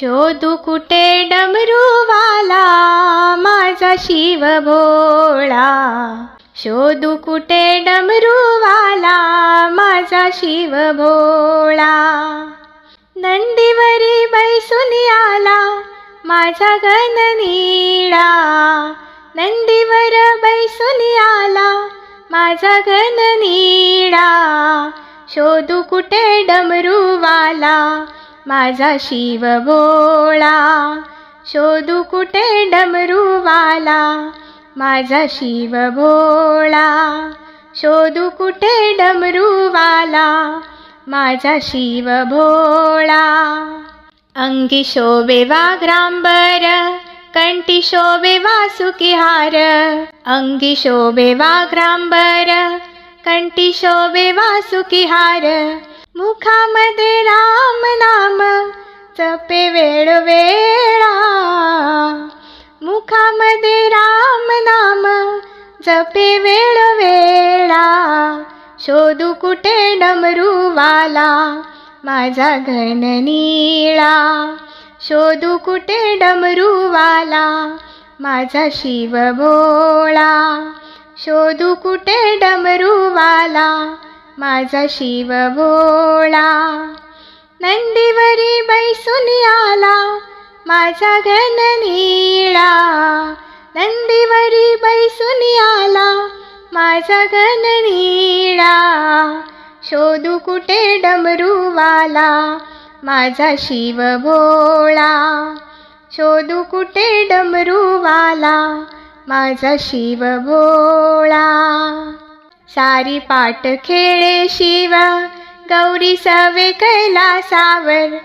शोधू कुठे डमरूवाला? माझा शिव भोळा शोधू कुठे डमरूवाला? माझा शिव भोळा नंदीवरी बैसून आला माझा घन निळा. नंदीवर बैसून आला माझा घन निळा. शोधू कुठे डमरूवाला? माझा शिव भोळा शोधू कुठे डमरूवाला? माझा शिव भोळा शोधू कुठे डमरूवाला? माझा शिव भोळा. अंगी शोभे वाघ्रांबर कंठी शोभे वासुकी हार अंगी शोभे वाघ्रांबर कंठी शोभे वासुकी मुखामध्ये राम नाम जपे वेळोवेळा. मुखामध्ये राम नाम जपे वेळोवेळा. शोधू कुठे डमरूवाला माझा घन निळा. शोधू कुठे डमरूवाला माझा शिव भोळा. शोधू कुठे डमरूवाला माझा शिव भोळा. नंदीवरी बैसून आला माझा घन निळा. नंदीवरी बैसून आला माझा घन निळा. शोधू कुठे डमरूवाला माझा शिव भोळा. शोधू कुठे डमरूवाला माझा शिव भोळा. सारी पाट खेळे शिवा गौरी सवे कैलासावर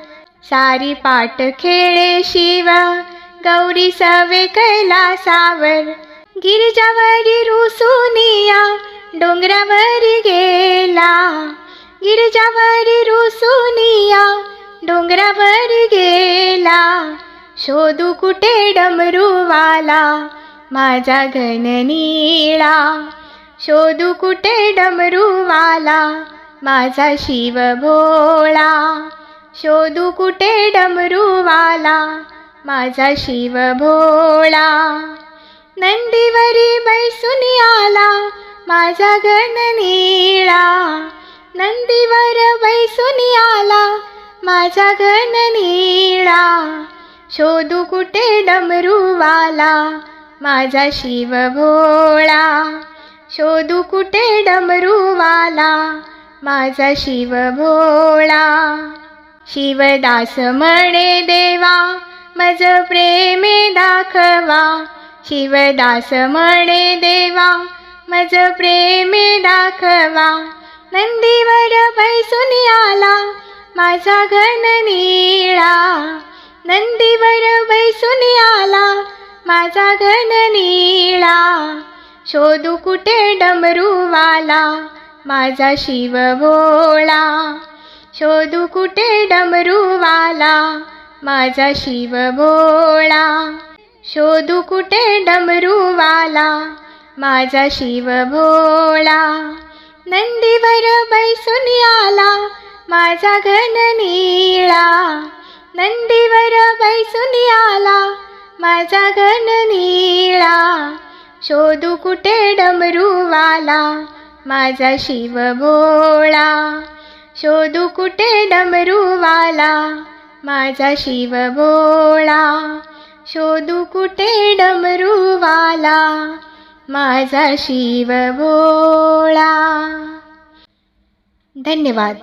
सारी पाट खेळे शिवा गौरी सवे कैलासावर गिरजावरी रुसुनिया डोंगरावरी गेला. गिरजावरी रुसुनिया डोंगरावर गेला. शोधू कुठे डमरूवाला माझा घन निळा. शोधू कुठे डमरूवाला? माझा शिव भोळा. शोधू कुठे डमरूवाला? माझा शिव भोळा. नंदीवरी बैसून आला माझा गण निळा. नंदीवर बैसून आला माझा गण निळा. शोधू कुठे डमरूवाला? माझा शिव भोळा. शोधू कुठे डमरूवाला? माझा शिव भोळा. शिवदास म्हणे देवा मज प्रेमे दाखवा. शिवदास म्हणे देवा मज प्रेमे दाखवा. नंदीवर बैसून आला माझा घन निळा. नंदीवर बैसून आला माझा घन निळा. शोधू कुठे डमरूवाला? माझा शिव भोळा. शोधू कुठे डमरूवाला? माझा शिव भोळा. शोधू कुठे डमरूवाला? माझा शिव भोळा. नंदीवर बैसून आला माझा घन निळा. नंदीवर बैसून आला माझा घन निळा. शोधू कुठे डमरूवाला? माझा शिव बोळा शोधू कुठे डमरूवाला? माझा शिव भोळा शोधू कुठे डमरूवाला? माझा शिव भोळा धन्यवाद.